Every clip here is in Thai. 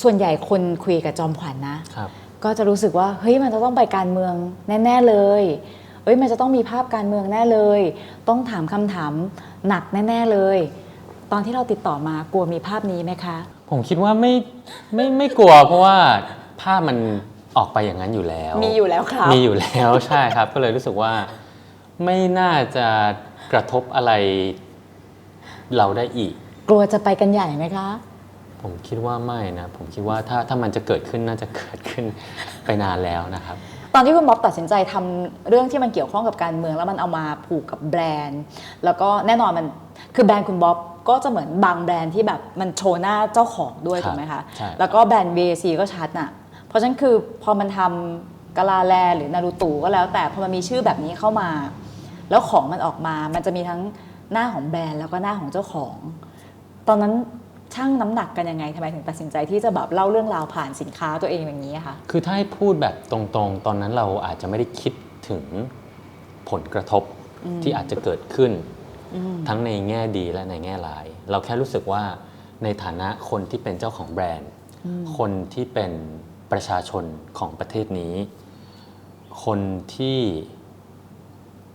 ส่วนใหญ่คนคุยกับจอมขวัญนะ ครับ ก็จะรู้สึกว่าเฮ้ยมันจะต้องไปการเมืองแน่ๆเลย เอ้ยมันจะต้องมีภาพการเมืองแน่เลย ต้องถามคำถามหนักแน่ๆเลย ตอนที่เราติดต่อมากลัวมีภาพนี้ไหมคะ ผมคิดว่าไม่ไม่ไม่กลัว เพราะว่าภาพมันออกไปอย่างนั้นอยู่แล้ว มีอยู่แล้วครับ มีอยู่แล้วใช่ครับ ก็เลยรู้สึกว่าไม่น่าจะกระทบอะไรเราได้อีก กลัวจะไปกันใหญ่ไหมคะ ผมคิดว่าไม่นะ ผมคิดว่าถ้าถ้ามันจะเกิดขึ้นน่าจะเกิดขึ้นไปนานแล้วนะครับ ตอนที่คุณบ๊อบตัดสินใจทำเรื่องที่มันเกี่ยวข้องกับการเมือง แล้วมันเอามาผูกกับแบรนด์ แล้วก็แน่นอนมันคือแบรนด์คุณบ๊อบก็จะเหมือนบางแบรนด์ที่แบบมันโชว์หน้าเจ้าของด้วยครับถูกไหมคะใช่แล้วก็แบรนด์ VAC ก็ชัดน่ะ เพราะฉะนั้นคือพอมันทำกาลาแลหรือนารูตูก็แล้ว แต่พอมันมีชื่อแบบนี้เข้ามา แล้วของมันออกมา มันจะมีทั้งหน้าของแบรนด์แล้วก็หน้าของเจ้าของ ตอนนั้น ช่างน้ำหนักกันยังไงทำไมถึงตัดสินใจที่จะแบบเล่าเรื่องราวผ่านสินค้าตัวเองอย่างนี้อะคะคือถ้าให้พูดแบบตรงๆ ตอนนั้นเราอาจจะไม่ได้คิดถึงผลกระทบที่อาจจะเกิดขึ้น ทั้งในแง่ดีและในแง่ร้าย เราแค่รู้สึกว่าในฐานะคนที่เป็นเจ้าของแบรนด์ คนที่เป็นประชาชนของประเทศนี้ คนที่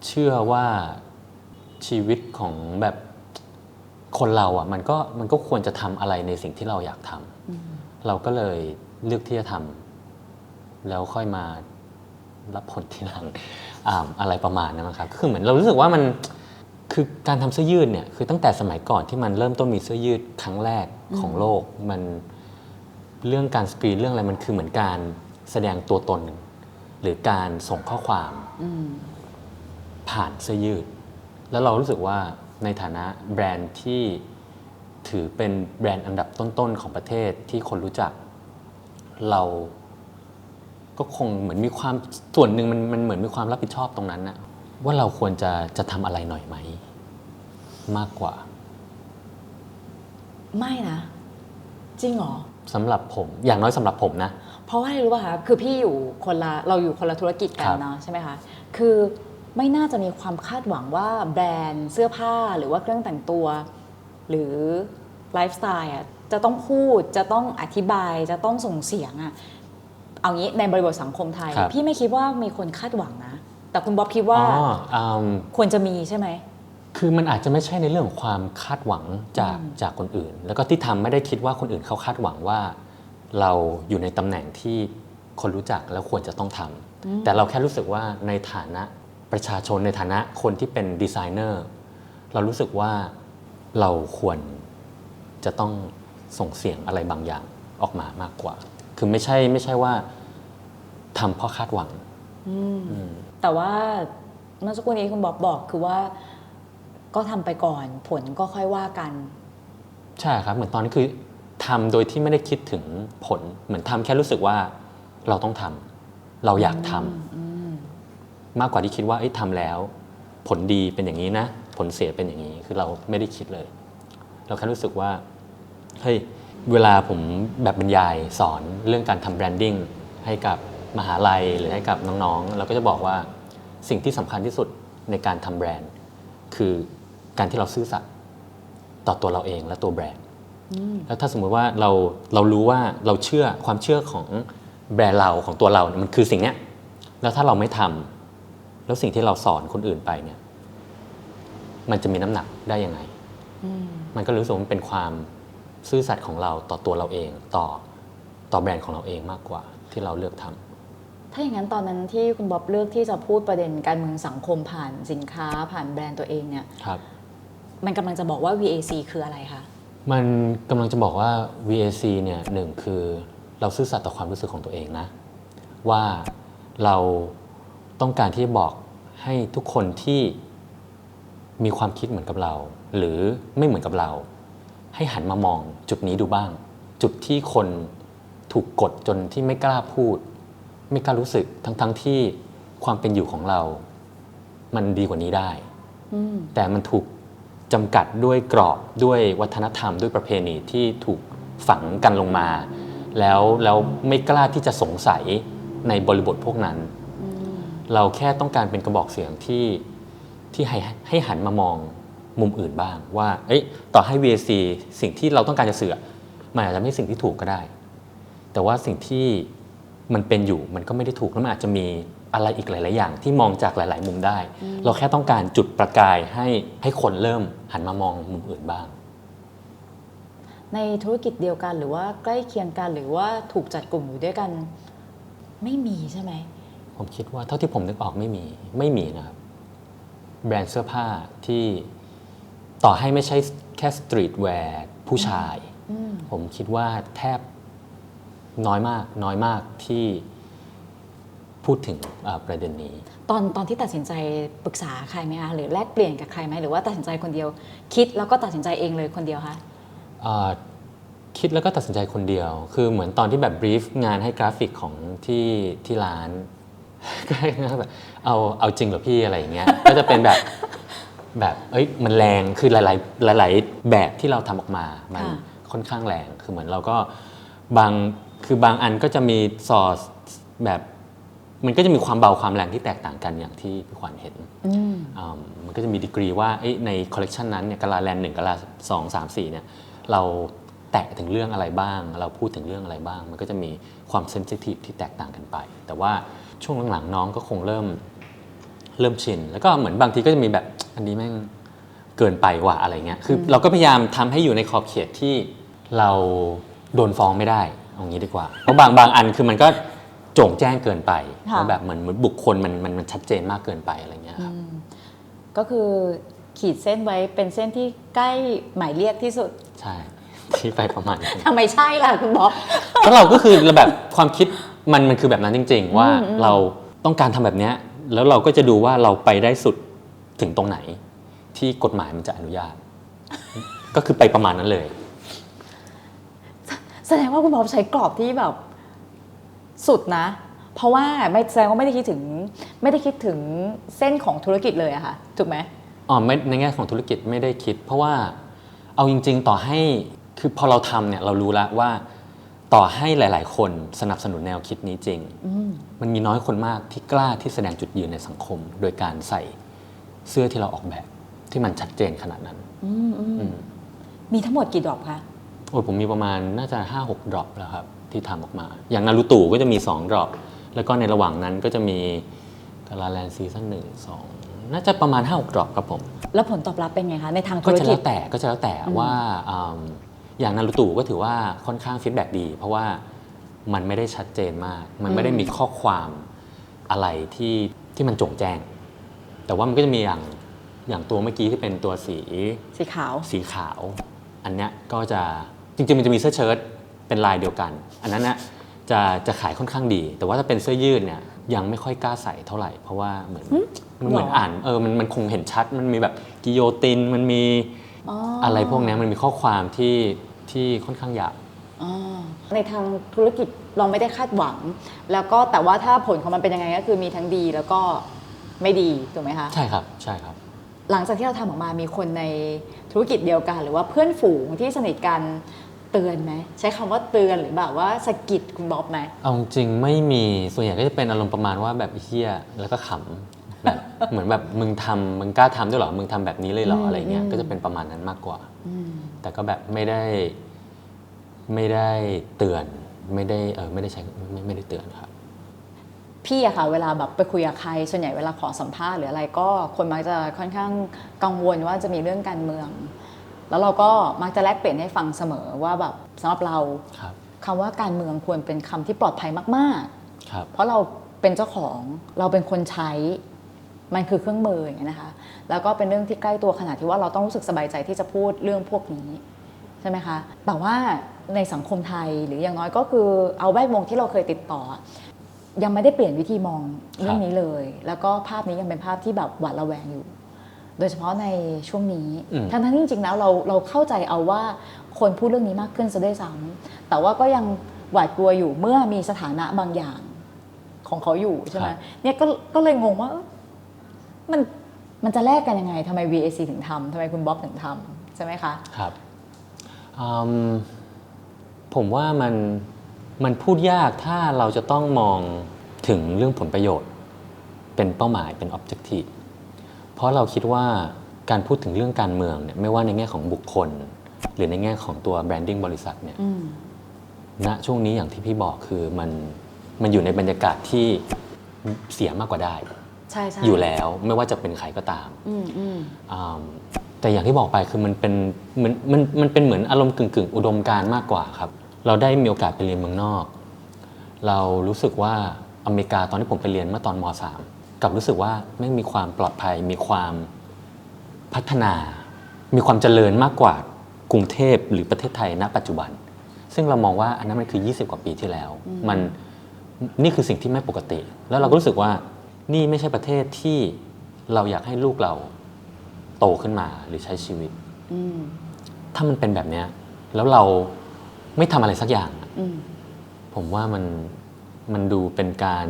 เชื่อว่าชีวิตของแบบ คนเราอะมันก็มันก็ควรจะทำอะไรในสิ่งที่เราอยากทำเราก็เลยเลือกที่จะทำแล้วค่อยมารับผลทีหลังอ่าอะไรประมาณนั้นนะครับคือเหมือนเรารู้สึกว่ามันคือการทำเสื้อยืดเนี่ยคือตั้งแต่สมัยก่อนที่มันเริ่มต้นมีเสื้อยืดครั้งแรกของโลกมันเรื่องการสกรีนเรื่องอะไรมันคือเหมือนการแสดงตัวตน หรือการส่งข้อความผ่านเสื้อยืด แล้วเรารู้สึกว่า ในฐานะแบรนด์ที่ถือเป็นแบรนด์อันดับต้นๆของประเทศที่คนรู้จัก เราก็คงเหมือนมีความส่วนหนึ่งมันมันเหมือนมีความรับผิดชอบตรงนั้นนะว่าเราควรจะจะทำอะไรหน่อยไหม มากกว่าไม่นะ จริงเหรอ สำหรับผม อย่างน้อยสำหรับผมนะ เพราะว่าอะไรรู้ป่ะคะ คือพี่อยู่คนละ เราอยู่คนละธุรกิจกันครับ เนาะใช่ไหมคะ คือ ไม่น่าจะมีความคาดหวังว่าแบรนด์เสื้อผ้าหรือว่าเครื่องแต่งตัว หรือไลฟ์สไตล์อะจะต้องพูดจะต้องอธิบายจะต้องส่งเสียงอะเอางี้ในบริบทสังคมไทย ครับ พี่ไม่คิดว่ามีคนคาดหวังนะ แต่คุณบ๊อบคิดว่าอ๋ออืมควรจะมีใช่ไหม คือมันอาจจะไม่ใช่ในเรื่องของความคาดหวังจากจากคนอื่น แล้วก็ที่ทำไม่ได้คิดว่าคนอื่นเขาคาดหวังว่า เราอยู่ในตำแหน่งที่คนรู้จักแล้วควรจะต้องทำแต่เราแค่รู้สึกว่าในฐานะ ประชาชนในฐานะคนที่เป็นดีไซเนอร์เรารู้สึกว่าเราควรจะต้องส่งเสียงอะไรบางอย่างออกมามากกว่า คือไม่ใช่ไม่ใช่ว่าทำเพราะคาดหวัง แต่ว่าเมื่อสักครู่นี้คุณบ๊อบบอกคือว่าก็ทำไปก่อนผลก็ค่อยว่ากัน ใช่ครับ เหมือนตอนนี้คือทำโดยที่ไม่ได้คิดถึงผล เหมือนทำแค่รู้สึกว่าเราต้องทำเราอยากทำ มากกว่าที่คิดว่าเอ้ยทำแล้ว ผลดีเป็นอย่างนี้นะ ผลเสียเป็นอย่างนี้คือเราไม่ได้คิดเลย เราแค่รู้สึกว่าเฮ้ยเวลาผมแบบบรรยายสอนเรื่องการทำแบรนดิ้งให้กับมหาลัยหรือให้กับน้องๆ เราก็จะบอกว่าสิ่งที่สำคัญที่สุดในการทำแบรนด์ คือการที่เราซื่อสัตย์ต่อตัวเราเองและตัวแบรนด์แล้วถ้าสมมุติว่าเราเรารู้ว่าเราเชื่อความเชื่อของแบรนด์เราของตัวเราเนี่ยมันคือสิ่งเนี้ยแล้วถ้าเราไม่ทำ แล้วสิ่งที่เราสอนคนอื่นไปเนี่ย มันจะมีน้ำหนักได้ยังไง มันก็รู้สึกว่ามันเป็นความซื่อสัตย์ของเราต่อตัวเราเอง ต่อต่อแบรนด์ของเราเองมากกว่า ที่เราเลือกทำ ถ้าอย่างนั้นตอนนั้นที่คุณบ๊อบเลือกที่จะพูดประเด็นการเมืองสังคมผ่านสินค้าผ่านแบรนด์ตัวเองเนี่ย ครับ มันกำลังจะบอกว่า VAC คืออะไรคะ มันกำลังจะบอกว่า VAC เนี่ยหนึ่งคือเราซื่อสัตย์ต่อความรู้สึกของตัวเองนะ ว่าเรา ต้องการที่จะบอกให้ทุกคนที่มีความคิดเหมือนกับเรา หรือไม่เหมือนกับเรา ให้หันมามองจุดนี้ดูบ้าง จุดที่คนถูกกดจนที่ไม่กล้าพูด ไม่กล้ารู้สึกทั้งๆทที่ความเป็นอยู่ของเรา มันดีกว่านี้ได้แต่มันถูกจำกัดด้วยกรอบด้วยวัฒนธรรมด้วยประเพณีที่ถูกฝังกันลงมา แล้วแล้วไม่กล้าที่จะสงสัยในบริบทพวกนั้น เราแค่ต้องการเป็นกระบอกเสียงที่ที่ให้ให้หันมามองมุมอื่นบ้าง ว่าเอ้ยต่อให้ VAC สิ่งที่เราต้องการจะเสื่อมันอาจจะไม่ใช่สิ่งที่ถูกก็ได้ แต่ว่าสิ่งที่มันเป็นอยู่มันก็ไม่ได้ถูกแล้วมันอาจจะมีอะไรอีกหลาย ๆ อย่าง ที่มองจากหลาย ๆ มุมได้ เราแค่ต้องการจุดประกายให้ให้คนเริ่มหันมามองมุมอื่นบ้าง ในธุรกิจเดียวกันหรือว่าใกล้เคียงกันหรือว่าถูกจัดกลุ่มอยู่ด้วยกัน ไม่มีใช่ไหม ผมคิดว่าเท่าที่ผมนึกออกไม่มีไม่มีนะครับ แบรนด์เสื้อผ้าที่ต่อให้ไม่ใช่แค่สตรีทแวร์ผู้ชายอืมผมคิดว่าแทบน้อยมาก น้อยมากที่พูดถึงอ่าประเด็นนี้ ตอนตอนที่ตัดสินใจปรึกษาใครไหมคะหรือแลกเปลี่ยนกับใครไหมหรือว่าตัดสินใจคนเดียว คิดแล้วก็ตัดสินใจเองเลยคนเดียวคะอ่าคิดแล้วก็ตัดสินใจคนเดียว คือเหมือนตอนที่แบบบรีฟงานให้กราฟิกของที่ที่ร้าน ก็ให้แบบเอาเอาจริงเหรอพี่อะไรอย่างเงี้ย ก็จะเป็นแบบแบบเอ้ยมันแรงคือหลายๆหลายๆแบบที่เราทำออกมา มันค่ะ ค่อนข้างแรงคือเหมือนเราก็บางคือบางอันก็จะมีซอสแบบ มันก็จะมีความเบาความแรงที่แตกต่างกันอย่างที่พี่ขวัญเห็น อืม อ่ามันก็จะมีดีกรีว่าเอ้ยในคอลเลกชันนั้นเนี่ยกาลาแลนด์หนึ่งกาลาสองสามสี่เนี่ยเราแตะถึงเรื่องอะไรบ้าง เราพูดถึงเรื่องอะไรบ้าง มันก็จะมี ความเซนซิทีฟที่แตกต่างกันไป แต่ว่าช่วงหลังๆน้องก็คงเริ่มเริ่มชิน แล้วก็เหมือนบางทีก็จะมีแบบอันนี้แม่งเกินไปว่ะอะไรเงี้ย คือเราก็พยายามทำให้อยู่ในขอบเขตที่เราโดนฟ้องไม่ได้เอางี้ดีกว่า เพราะบางบางอันคือมันก็โจ่งแจ้งเกินไปค่ะแล้วแบบเหมือนเหมือนบุคคลมันมันมันชัดเจนมากเกินไปอะไรเงี้ยครับก็คือขีดเส้นไว้เป็นเส้นที่ใกล้หมายเรียกที่สุด ใช่ ที่ไปประมาณนั้นทำไมใช่ล่ะคุณบ๊อบเพราะเราก็คือแบบความคิดมันมันคือแบบนั้นจริง ๆ ว่าเราต้องการทำแบบเนี้ยแล้วเราก็จะดูว่าเราไปได้สุดถึงตรงไหน ที่กฎหมายมันจะอนุญาต ก็คือไปประมาณนั้นเลย แสดงว่าคุณบ๊อบใช้กรอบที่แบบสุดนะ เพราะว่าไม่แสดงว่าไม่ได้คิดถึง ไม่ได้คิดถึงเส้นของธุรกิจเลยอะค่ะถูกไหมอ๋อไม่ในแง่ของธุรกิจไม่ได้คิด เพราะว่าเอาจริง ๆ ต่อให้ คือพอเราทำเนี่ยเรารู้แล้วว่าต่อให้หลาย ๆ คนสนับสนุนแนวคิดนี้จริง มันมีน้อยคนมากที่กล้าที่แสดงจุดยืนในสังคม โดยการใส่เสื้อที่เราออกแบบที่มันชัดเจนขนาดนั้น มีทั้งหมดกี่ดอกคะ โอ้ยผมมีประมาณน่าจะ 5 6 ดรอปแล้วครับ ที่ทำออกมา อย่างนารูตูก็จะมี 2 ดรอป แล้วก็ในระหว่างนั้นก็จะมีกาลาแลนซีซั่นหนึ่งสองน่าจะประมาณ 5 6 ดรอปครับผม แล้วผลตอบรับเป็นไงคะ ในทางก็ธุรจะกิแล้จ วแต่ก็จะแล้วแต่ว่าอืม อย่างนารูตูก็ถือว่าค่อนข้างฟีดแบ็ดี เพราะว่ามันไม่ได้ชัดเจนมาก มันไม่ได้มีข้อความอะไรที่ที่มันจงแจ้ง แต่ว่ามันก็จะมีอย่างอย่างตัวเมื่อกี้ที่เป็นตัวสีสีขาวสีขาว อันเนี้ยก็จะจริงๆมันจะมีเสื้อเชิ้ตเป็นลายเดียวกัน อันนั้นนะจะจะขายค่อนข้างดี แต่ว่าถ้าเป็นเสื้อยืดเนี่ยยังไม่ค่อยกล้าใส่เท่าไหร่ เพราะว่าเหมือนมันเหมือนหรออ่านเออมันมันคงเห็นชัด มันมีแบบกิโยตินมันมีอ๋ออะไรพวกเนี้ยมันมีข้อความที่ ที่ค่อนข้างหยาบ อ๋อในทางธุรกิจเราไม่ได้คาดหวัง แล้วก็แต่ว่าถ้าผลของมันเป็นยังไงก็คือมีทั้งดีแล้วก็ไม่ดีถูกไหมคะใช่ครับ ใช่ครับ หลังจากที่เราทำออกมามีคนในธุรกิจเดียวกัน หรือว่าเพื่อนฝูงที่สนิทกันเตือนไหมใช้คำว่าเตือนหรือแบบว่าสะกิดคุณบ๊อบไหม เอาจริงๆไม่มีส่วนใหญ่ก็จะเป็นอารมณ์ประมาณว่าแบบเฮี้ยแล้วก็ขำแบบ เหมือนแบบมึงทำมึงกล้าทำด้วยเหรอมึงทำแบบนี้เลยเหรออะไรเงี้ยก็จะเป็นประมาณนั้นมากกว่า แต่ก็แบบไม่ได้ไม่ได้เตือนไม่ได้เออไม่ได้ใช้ไม่ไม่ได้เตือนครับ พี่อะค่ะเวลาแบบไปคุยกับใคร ส่วนใหญ่เวลาขอสัมภาษณ์หรืออะไรก็คนมักจะค่อนข้างกังวลว่าจะมีเรื่องการเมือง แล้วเราก็มักจะแลกเปลี่ยนให้ฟังเสมอว่าแบบสำหรับเราครับคำว่าการเมืองควรเป็นคำที่ปลอดภัยมากครับๆเพราะเราเป็นเจ้าของเราเป็นคนใช้ มันคือเครื่องมืออย่างเงี้ยนะคะ แล้วก็เป็นเรื่องที่ใกล้ตัวขนาดที่ว่าเราต้องรู้สึกสบายใจที่จะพูดเรื่องพวกนี้ใช่ไหมคะ แต่ว่าในสังคมไทยหรืออย่างน้อยก็คือเอาแวดวงที่เราเคยติดต่อ ยังไม่ได้เปลี่ยนวิธีมองเรื่องนี้เลย แล้วก็ภาพนี้ยังเป็นภาพที่แบบหวาดระแวงอยู่ โดยเฉพาะในช่วงนี้อืมทั้งทั้งๆที่จริงๆแล้วเราเราเข้าใจเอาว่าคนพูดเรื่องนี้มากขึ้นซะด้วยซ้ำแต่ว่าก็ยังหวาดกลัวอยู่เมื่อมีสถานะบางอย่างของเขาอยู่ใช่ไหมเนี่ยก็ก็เลยงงว่าเอ๊ะ มันมันจะแลกกันยังไงทำไม VAC ถึงทำทำไมคุณบ๊อบถึงทำใช่ไหมคะ ครับอืมผมว่ามันมันพูดยากถ้าเราจะต้องมองถึงเรื่องผลประโยชน์ เป็นเป้าหมายเป็น objective เพราะเราคิดว่าการพูดถึงเรื่องการเมืองเนี่ยไม่ว่าในแง่ของบุคคล หรือในแง่ของตัว branding บริษัทเนี่ยอืมณช่วงนี้อย่างที่พี่บอกคือมันมันอยู่ในบรรยากาศที่เสียมากกว่าได้ ใช่ใช่อยู่แล้วไม่ว่าจะเป็นใครก็ตามอืมอืมอ่าแต่อย่างที่บอกไปคือมันเป็นมันมันมันเป็นเหมือนอารมณ์กึ่งกึ่งๆอุดมการณ์มากกว่าครับ เราได้มีโอกาสไปเรียนเมืองนอก เรารู้สึกว่าอเมริกาตอนที่ผมไปเรียนเมื่อตอนม .3 กลับรู้สึกว่าไม่งมีความปลอดภัย มีความพัฒนา มีความเจริญมากกว่ากรุงเทพหรือประเทศไทยณ ปัจจุบัน ซึ่งเรามองว่าอันนั้นมันคือ 20 กว่าปีที่แล้ว มันนี่คือสิ่งที่ไม่ปกติ แล้วเราก็รู้สึกว่า นี่ไม่ใช่ประเทศที่เราอยากให้ลูกเราโตขึ้นมาหรือใช้ชีวิต อืมถ้ามันเป็นแบบเนี้ย แล้วเราไม่ทำอะไรสักอย่างอะอืมผมว่ามันมันดูเป็นการ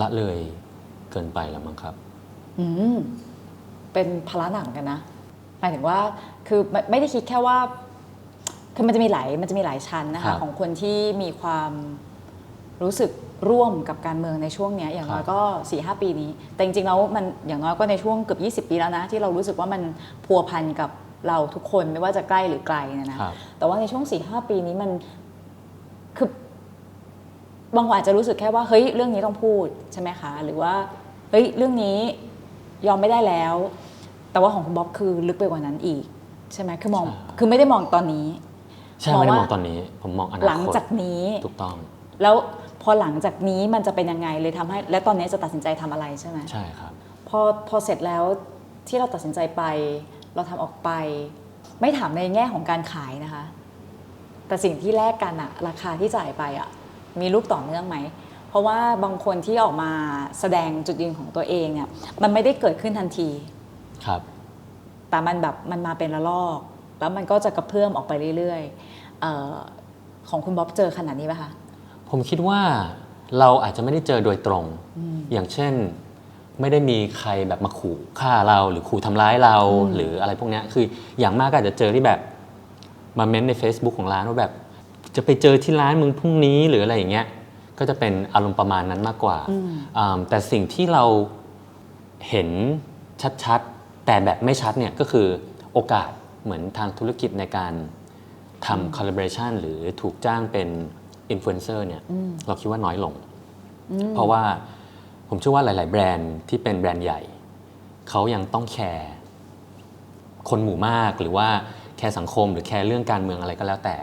ละเลยเกินไปแล้วมั้งครับ อืมเป็นภาระหนักเหมือนกันนะหมายถึงว่าคือไม่ไม่ได้คิดแค่ว่า คือมันจะมีหลายมันจะมีหลายชั้นนะครัคะ บ ของคนที่มีความรู้สึก ร่วมกับการเมืองในช่วงเนี้ยอย่างน้อยครับก็4ีหปีนี้ แต่จริงๆแล้วมันอย่างน้อยก็ในช่วงเกือบ20 ปีแล้วนะ ที่เรารู้สึกว่ามันพัวพันกับเราทุกคนไม่ว่าจะใกล้หรือไกลเนะนะครับแต่ว่าในช่วง4ีหปีนี้มันคือบางคนอาจจะรู้สึกแค่ว่าเฮ้ยเรื่องนี้ต้องพูดใช่ไหมคะหรือว่าเฮ้ยเรื่องนี้ยอมไม่ได้แล้ว แต่ว่าของคุณบ๊อบคือลึกไปกว่านั้นอีก ใช่ไหมคือมองใช่คือไม่ได้มองตอนนี้ใช่มองไม่ได้ว่ามองตอนนี้ ผมมองอนาคตหลังจากนี้ถูกต้อง แล้วพ อหลังจากนี้มันจะเป็นยังไงเลยทำให้ และตอนนี้จะตัดสินใจทำอะไรใช่ไหมใช่ครับพอพอเสร็จแล้วที่เราตัดสินใจไป เราทำออกไป ไม่ถามในแง่ของการขายนะคะ แต่สิ่งที่แลกกันอะราคาที่จ่ายไปอะมีรูปต่อเนื่องไหมเพราะว่าบางคนที่ออกมาแสดงจุดยืนของตัวเองเนี่ยมันไม่ได้เกิดขึ้นทันทีครับ แต่มันแบบมันมาเป็นระลอก แล้วมันก็จะกระเพื่อมออกไปเรื่อยๆเออของคุณบ๊อบเจอขนาดนี้ไหมคะ ผมคิดว่าเราอาจจะไม่ได้เจอโดยตรง อย่างเช่น ไม่ได้มีใครแบบมาขู่ฆ่าเราหรือขู่ทำร้ายเราหรืออะไรพวกเนี้ยคืออย่างมากก็อาจจะเจอที่แบบมาเม้นใน Facebook ของร้านว่าแบบ จะไปเจอที่ร้านมึงพรุ่งนี้หรืออะไรอย่างเงี้ยก็จะเป็นอารมณ์ประมาณนั้นมากกว่าอ่าแต่สิ่งที่เราเห็นชัดๆ แต่แบบไม่ชัดเนี่ยก็คือโอกาสเหมือนทางธุรกิจในการทำ collaboration หรือถูกจ้างเป็น อินฟลูเอนเซอร์เนี่ยเราคิดว่าน้อยลง เพราะว่าผมเชื่อว่าหลาย ๆ แบรนด์ที่เป็นแบรนด์ใหญ่ เขายังต้องแคร์คนหมู่มากหรือว่าแคร์สังคมหรือแคร์เรื่องการเมืองอะไรก็แล้วแต่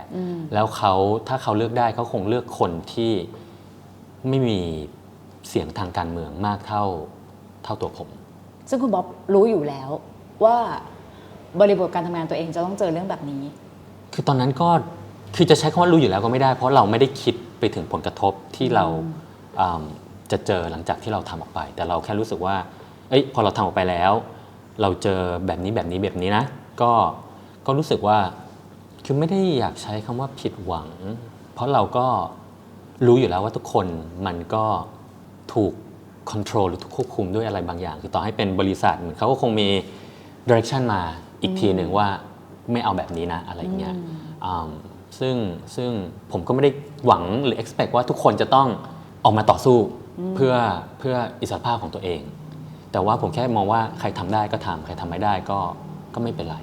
แล้วเขาถ้าเขาเลือกได้เขาคงเลือกคนที่ไม่มีเสียงทางการเมืองมากเท่าเท่าตัวผม ซึ่งคุณบ๊อบรู้อยู่แล้วว่าบริบทการทำงานตัวเองจะต้องเจอเรื่องแบบนี้ คือตอนนั้นก็ คือจะใช้คำว่ารู้อยู่แล้วก็ไม่ได้ เพราะเราไม่ได้คิดไปถึงผลกระทบที่เราอืมจะเจอหลังจากที่เราทำออกไป แต่เราแค่รู้สึกว่า เอ้ยพอเราทำออกไปแล้ว เราเจอแบบนี้แบบนี้แบบนี้นะ ก็ก็รู้สึกว่า คือไม่ได้อยากใช้คำว่าผิดหวัง เพราะเราก็รู้อยู่แล้วว่าทุกคนมันก็ถูกค o n t r o l หรือถูกควบคุมด้วยอะไรบางอย่าง คือต่อให้เป็นบริษัทเหมือนเขาก็คงมี direction มาอีกทีหนึ่งว่าไม่เอาแบบนี้นะอะไรอย่างเงี้ยอืม ซึ่งซึ่งผมก็ไม่ได้หวังหรือ expect ว่าทุกคนจะต้องออกมาต่อสู้เพื่อเพื่ออิสรภาพของตัวเอง แต่ว่าผมแค่มองว่าใครทำได้ก็ทำใครทำไม่ได้ก็ก็ไม่เป็นไร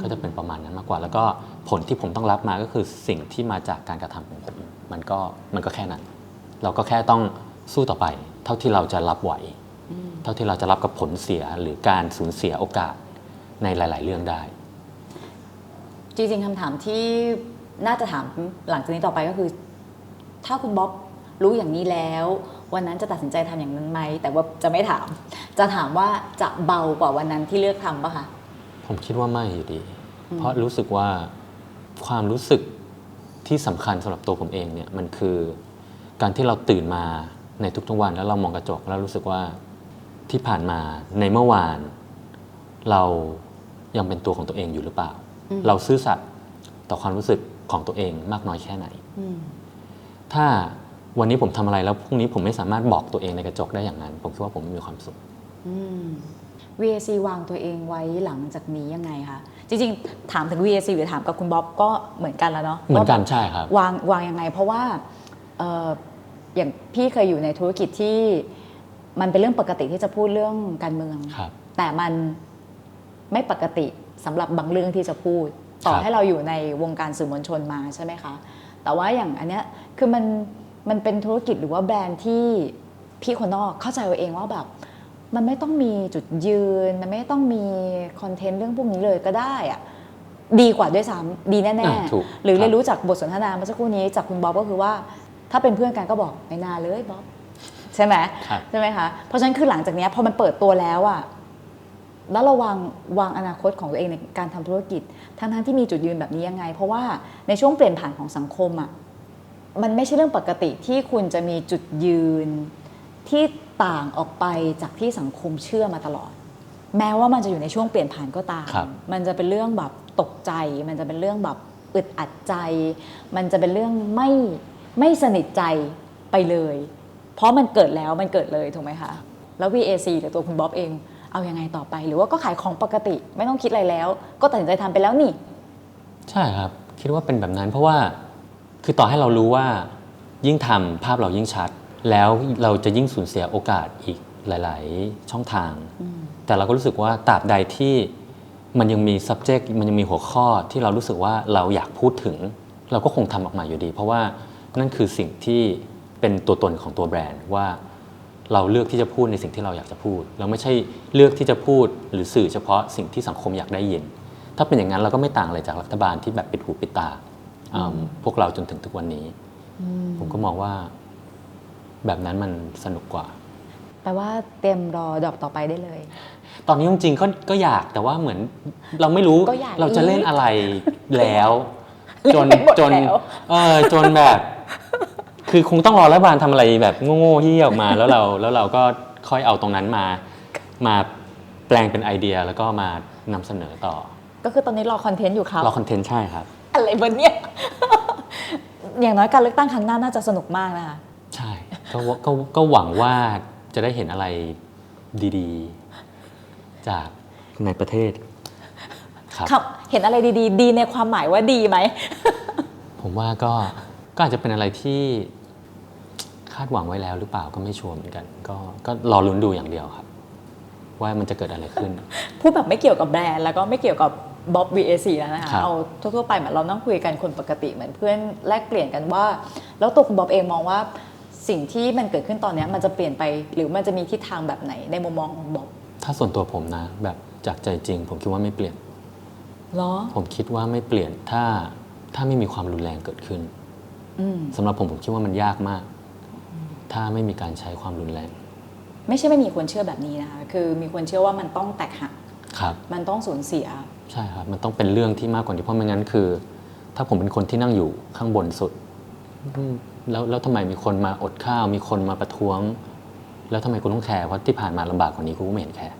ก็จะเป็นประมาณนั้นมากกว่า แล้วก็ผลที่ผมต้องรับมาก็คือสิ่งที่มาจากการกระทำของผมมันก็มันก็แค่นั้น เราก็แค่ต้องสู้ต่อไป เท่าที่เราจะรับไหว เท่าที่เราจะรับกับผลเสียหรือการสูญเสียโอกาสในหลาย ๆ เรื่องได้ จริงๆคำถามที่ น่าจะถามหลังจากนี้ต่อไปก็คือ ถ้าคุณบ๊อบรู้อย่างนี้แล้ว วันนั้นจะตัดสินใจทำอย่างนั้นไหมแต่ว่าจะไม่ถาม จะถามว่าจะเบากว่าวันนั้นที่เลือกทำปะคะผมคิดว่าไม่อยู่ดี เพราะรู้สึกว่าความรู้สึกที่สำคัญสำหรับตัวผมเองเนี่ยมันคือการที่เราตื่นมาในทุกๆวันแล้วเรามองกระจกแล้วรู้สึกว่าที่ผ่านมาในเมื่อวาน เรายังเป็นตัวของตัวเองอยู่หรือเปล่า เราซื่อสัตย์ต่อความรู้สึก ของตัวเองมากน้อยแค่ไหน ถ้าวันนี้ผมทำอะไรแล้วพรุ่งนี้ผมไม่สามารถบอกตัวเองในกระจกได้อย่างนั้น ผมคิดว่าผมไม่มีความสุข VAC วางตัวเองไว้หลังจากนี้ยังไงคะ จริงๆ ถามถึง VAC หรือถามกับคุณบ๊อบก็เหมือนกันแล้วเนาะ เหมือนกันว่าใช่ครับ วางวางยังไง เพราะว่าเอ่ออย่างพี่เคยอยู่ในธุรกิจที่มันเป็นเรื่องปกติที่จะพูดเรื่องการเมืองครับแต่มันไม่ปกติสำหรับบางเรื่องที่จะพูด ต่อครับให้เราอยู่ในวงการสื่อมวลชนมาใช่ไหมคะ แต่ว่าอย่างอันเนี้ยคือมันมันเป็นธุรกิจหรือว่าแบรนด์ที่พี่คนนอกเข้าใจเอาเองว่าแบบมันไม่ต้องมีจุดยืน มันไม่ต้องมีคอนเทนต์เรื่องพวกนี้เลยก็ได้อะดีกว่าด้วยซ้ำดีแน่อ่าถูกๆหรือครับเรียนรู้จากบทสนทนาเมื่อสักครู่นี้จากคุณบ๊อบก็คือว่า ถ้าเป็นเพื่อนกันก็บอกไม่น่าเลยบ๊อบใช่ไหมครับใช่ไหมคะเพราะฉะนั้นคือหลังจากเนี้ยพอมันเปิดตัวแล้วอะ แล้วเราวางวางอนาคตของตัวเองในการทำธุรกิจ ทั้งๆที่มีจุดยืนแบบนี้ยังไง เพราะว่าในช่วงเปลี่ยนผ่านของสังคมอะมันไม่ใช่เรื่องปกติที่คุณจะมีจุดยืนที่ต่างออกไปจากที่สังคมเชื่อมาตลอด แม้ว่ามันจะอยู่ในช่วงเปลี่ยนผ่านก็ตามครับมันจะเป็นเรื่องแบบตกใจ มันจะเป็นเรื่องแบบอึดอัดใจ มันจะเป็นเรื่องไม่ไม่สนิทใจไปเลย เพราะมันเกิดแล้วมันเกิดเลยถูกไหมคะแล้ว VAC หรือตัวคุณบ๊อบเอง เอายังไงต่อไป หรือว่าก็ขายของปกติไม่ต้องคิดอะไรแล้ว ก็ตัดสินใจทำไปแล้วนี่ ใช่ครับ คิดว่าเป็นแบบนั้น เพราะว่าคือต่อให้เรารู้ว่า ยิ่งทำภาพเรายิ่งชัด แล้วเราจะยิ่งสูญเสียโอกาสอีกหลาย ๆ ช่องทาง แต่เราก็รู้สึกว่าตราบใดที่มันยังมี subject มันยังมีหัวข้อที่เรารู้สึกว่าเราอยากพูดถึง เราก็คงทำออกมาอยู่ดี เพราะว่านั่นคือสิ่งที่เป็นตัวตนของตัวแบรนด์ว่า เราเลือกที่จะพูดในสิ่งที่เราอยากจะพูด เราไม่ใช่เลือกที่จะพูดหรือสื่อเฉพาะสิ่งที่สังคมอยากได้ยิน ถ้าเป็นอย่างนั้นเราก็ไม่ต่างอะไรจากรัฐบาลที่แบบปิดหูปิดตาอืมพวกเราจนถึงทุกวันนี้ ผมก็มองว่าแบบนั้นมันสนุกกว่า แปลว่าเตรียมรอดอกต่อไปได้เลย ตอนนี้จริงๆก็ก็อยากแต่ว่าเหมือนเราไม่รู้ก็อยากเราจะเล่นอะไรแล้ว จนเล่นไปหมดจนแล้วเออจนแบบ คือคงต้องรอรัฐบาลทำอะไรแบบโง่ๆที่ออกมา แล้วเราแล้วเราก็ค่อยเอาตรงนั้นมามาแปลงเป็นไอเดียแล้วก็มานำเสนอต่อก็คือตอนนี้รอคอนเทนต์อยู่ครับ รอคอนเทนต์ใช่ครับ อะไรบนเนี่ย อย่างน้อยการเลือกตั้งครั้งหน้าน่าจะสนุกมากนะคะ ใช่ก็ว่าก็ก็หวังว่าจะได้เห็นอะไรดีๆ จากในประเทศ ครับ ครับ เห็นอะไรดีๆ ดีในความหมายว่าดีไหม ผมว่าก็ก็อาจจะเป็นอะไรที่ คาดหวังไว้แล้วหรือเปล่าก็ไม่ชัวร์เหมือนกัน ก็ก็รอลุ้นดูอย่างเดียวครับ ว่ามันจะเกิดอะไรขึ้น พูดแบบไม่เกี่ยวกับแบรนด์แล้วก็ไม่เกี่ยวกับบ๊อบ VAC แล้วนะคะครับเอาทั่วๆไปเหมือนเรานั่งคุยกันคนปกติเหมือนเพื่อนแลกเปลี่ยนกันว่า แล้วตัวคุณบ๊อบเองมองว่าสิ่งที่มันเกิดขึ้นตอนเนี้ยมันจะเปลี่ยนไปหรือมันจะมีทิศทางแบบไหนในมุมมองของบ๊อบถ้าส่วนตัวผมนะ แบบจากใจจริง ผมคิดว่าไม่เปลี่ยนเหรอผมคิดว่าไม่เปลี่ยนถ้าถ้าไม่มีความรุนแรงเกิดขึ้นอืมสำหรับผมผมคิดว่ามันยากมาก ถ้าไม่มีการใช้ความรุนแรง ไม่ใช่ไม่มีคนเชื่อแบบนี้นะคะ คือมีคนเชื่อว่ามันต้องแตกหักครับ มันต้องสูญเสีย ใช่ครับ มันต้องเป็นเรื่องที่มากกว่านี้เพราะไม่งั้นคือ ถ้าผมเป็นคนที่นั่งอยู่ข้างบนสุดอืมแล้วแล้วทำไมมีคนมาอดข้าว มีคนมาประท้วง แล้วทำไมกูต้องแคร์เพราะที่ผ่านมาลำบากกว่านี้กูก็ไม่เห็นแคร์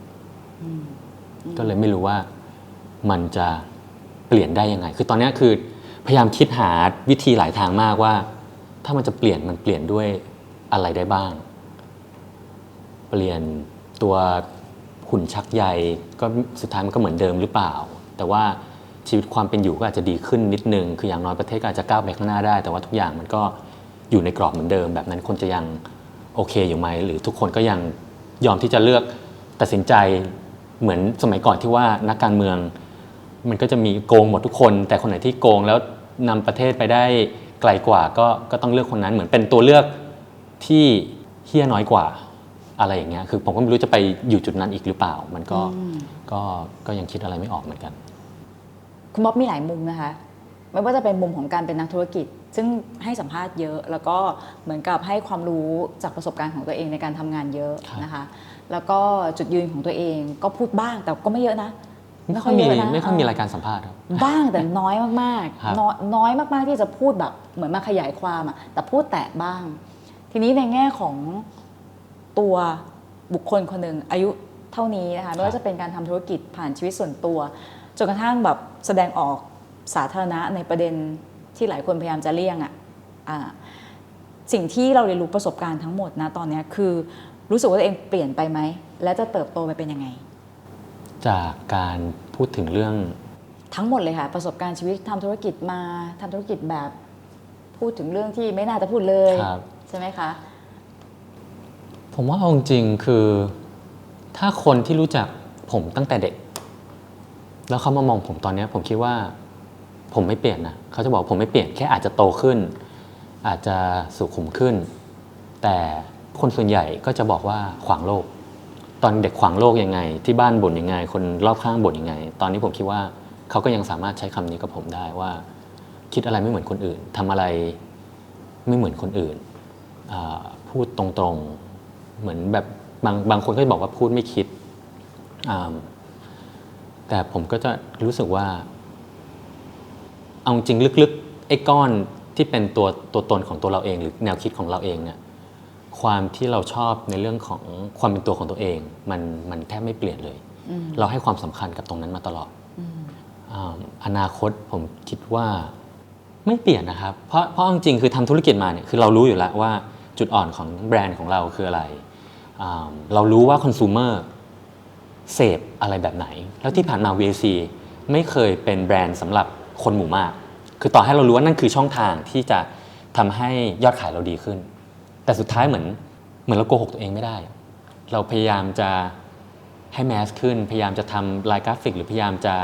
ก็เลยไม่รู้ว่ามันจะเปลี่ยนได้ยังไง คือตอนเนี้ยคือพยายามคิดหาวิธีหลายทางมากว่า ถ้ามันจะเปลี่ยนมันเปลี่ยนด้วย อะไรได้บ้าง เปลี่ยนตัวหุ่นชักใยก็สุดท้ายมันก็เหมือนเดิมหรือเปล่า แต่ว่าชีวิตความเป็นอยู่ก็อาจจะดีขึ้นนิดนึง คืออย่างน้อยประเทศก็อาจจะก้าวไปข้างหน้าได้ แต่ว่าทุกอย่างมันก็อยู่ในกรอบเหมือนเดิม แบบนั้นคนจะยังโอเคอยู่ไหม หรือทุกคนก็ยังยอมที่จะเลือกตัดสินใจเหมือนสมัยก่อนที่ว่านักการเมือง มันก็จะมีโกงหมดทุกคน แต่คนไหนที่โกงแล้วนำประเทศไปได้ไกลกว่าก็ก็ต้องเลือกคนนั้นเหมือนเป็นตัวเลือก ที่เฮี้ยน้อยกว่าอะไรอย่างเงี้ยคือผมก็ไม่รู้จะไปอยู่จุดนั้นอีกหรือเปล่า มันก็ก็ก็ยังคิดอะไรไม่ออกเหมือนกัน คุณบ๊อบมีหลายมุมนะคะ ไม่ว่าจะเป็นมุมของการเป็นนักธุรกิจ ซึ่งให้สัมภาษณ์เยอะ แล้วก็เหมือนกับให้ความรู้จากประสบการณ์ของตัวเองในการทำงานเยอะครับนะคะ แล้วก็จุดยืนของตัวเองก็พูดบ้างแต่ก็ไม่เยอะนะไม่ค่อยมีเะนะไม่ค่อยมีเรายการสัมภาษณ์ครับบ้างแต่น้อยมากครับๆน้อยน้อยมากๆที่จะพูดแบบเหมือนมาขยายความอะแต่พูดแตะบ้าง ทีนี้ในแง่ของตัวบุคคลคนหนึ่งอายุเท่านี้นะคะไม่ว่าจะเป็นการทำธุรกิจผ่านชีวิตส่วนตัวจนกระทั่งแบบแสดงออกสาธารณะในประเด็นที่หลายคนพยายามจะเลี่ยงอะอะสิ่งที่เราเรียนรู้ประสบการณ์ทั้งหมดนะตอนเนี้ยคือรู้สึกว่าตัวเองเปลี่ยนไปไหม และจะเติบโตไปเป็นยังไง จากการพูดถึงเรื่อง ทั้งหมดเลยค่ะ ประสบการณ์ชีวิตทำธุรกิจมาทำธุรกิจแบบ พูดถึงเรื่องที่ไม่น่าจะพูดเลยครับ ใช่ไหมคะ ผมว่าเอาจริงๆคือ ถ้าคนที่รู้จักผมตั้งแต่เด็ก แล้วเขามามองผมตอนเนี้ยผมคิดว่า ผมไม่เปลี่ยนนะเขาจะบอกผมไม่เปลี่ยนแค่อาจจะโตขึ้น อาจจะสุขุมขึ้น แต่คนส่วนใหญ่ก็จะบอกว่าขวางโลก ตอนเด็กขวางโลกยังไง ที่บ้านบ่นยังไง คนรอบข้างบ่นยังไง ตอนนี้ผมคิดว่าเขาก็ยังสามารถใช้คำนี้กับผมได้ว่า คิดอะไรไม่เหมือนคนอื่นทำอะไรไม่เหมือนคนอื่น พูดตรงๆ เหมือนแบบบางบางคนก็จะบอกว่าพูดไม่คิดอ่าแต่ผมก็จะรู้สึกว่า เอาจริงลึกๆไอ้ก้อนที่เป็นตัวตัวตนของตัวเราเอง หรือแนวคิดของเราเองเนี่ยความที่เราชอบในเรื่องของความเป็นตัวของตัวเอง มันมันแทบไม่เปลี่ยนเลย เราให้ความสำคัญกับตรงนั้นมาตลอดอาอนาคตผมคิดว่าไม่เปลี่ยนนะครับ เพราะเพราะเอาจริงๆคือทำธุรกิจมาเนี่ยคือเรารู้อยู่แล้วว่า จุดอ่อนของแบรนด์ของเราคืออะไร เรารู้ว่าคอน sumer เสพอะไรแบบไหน แล้วที่ผ่านมา VAC ไม่เคยเป็นแบรนด์สำหรับคนหมู่มาก คือต่อให้เรารู้ว่านั่นคือช่องทางที่จะทำให้ยอดขายเราดีขึ้น แต่สุดท้ายเหมือนเหมือนเราโกหกตัวเองไม่ได้ เราพยายามจะให้แมสขึ้น พยายามจะทำลายกราฟิก หรือพยายามจะ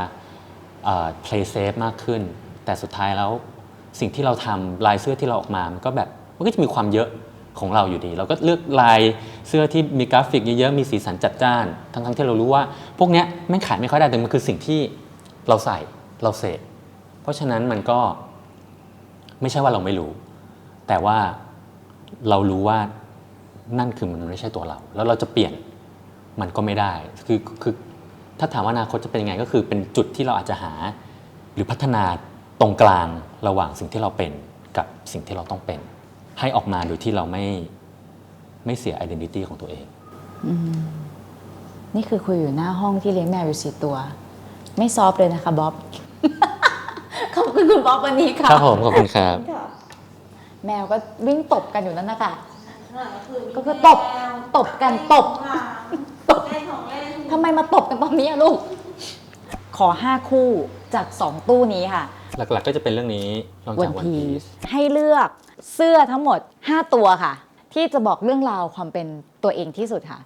เอ่อ play safe มากขึ้น แต่สุดท้ายแล้วสิ่งที่เราทำลายเสื้อที่เราออกมา มันก็แบบมันก็จะมีความเยอะ ของเราอยู่ดี เราก็เลือกลายเสื้อที่มีกราฟิกเยอะๆมีสีสันจัดจ้าน ทั้งๆที่เรารู้ว่า พวกเนี้ยแม่งขายไม่ค่อยได้แต่มันคือสิ่งที่เราใส่เราเสพเพราะฉะนั้นมันก็ไม่ใช่ว่าเราไม่รู้ แต่ว่าเรารู้ว่านั่นคือมันไม่ใช่ตัวเรา แล้วเราจะเปลี่ยนมันก็ไม่ได้คือคือถ้าถามว่าอนาคตจะเป็นยังไงก็คือเป็นจุดที่เราอาจจะหา หรือพัฒนาตรงกลางระหว่างสิ่งที่เราเป็นกับสิ่งที่เราต้องเป็น ให้ออกมาโดยที่เราไม่ไม่เสีย identity ของตัวเอง นี่คือคุยอยู่หน้าห้องที่เลี้ยงแมวอยู่สี่ตัว ไม่ซอฟต์เลยนะคะบ๊อบ ขอบคุณคุณบ๊อบวันนี้ค่ะครับผมขอบคุณครับ แมวก็วิ่งตบกันอยู่นั่นนะคะก็ก็คืคืออตตบบตบกันตบตบเล่นของเล่นทำไมมาตบกันตอนนี้อะลูก ขอห้าคู่จากสองตู้นี้ค่ะ หลักๆก็จะเป็นเรื่องนี้ลองวัจากนวันพีพีซให้เลือก เสื้อทั้งหมด 5 ตัวค่ะ ที่จะบอกเรื่องราวความเป็นตัวเองที่สุดค่ะ